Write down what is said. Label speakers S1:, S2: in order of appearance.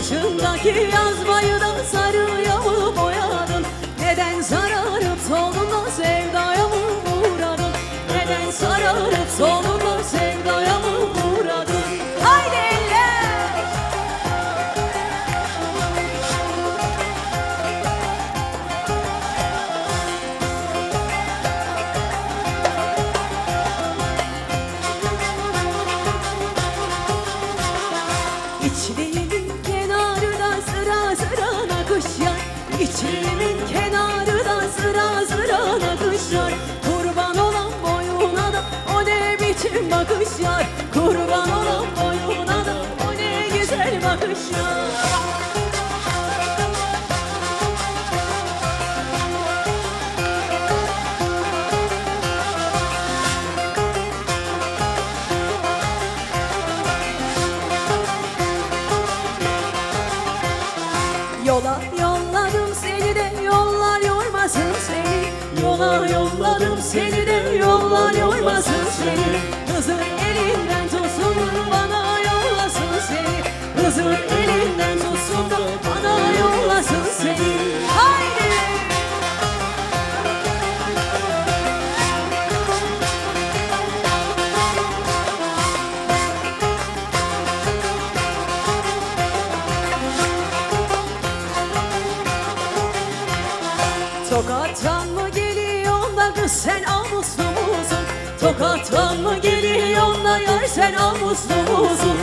S1: başındaki yazmayı da sarıya İçliğimin kenarı da sıra sıra nakışlar. Kurban olan boyuna da o ne biçim bakışlar. Kurban olan boyuna da o ne güzel bakışlar. Yola yolladım yollar yormasın seni. Yola yolladım seni de yollar yormasın seni. Hızır elinden Tokattan mı geliyorsun da kız sen amuslu musun? Tokattan mı geliyorsun da yar sen amuslu musun?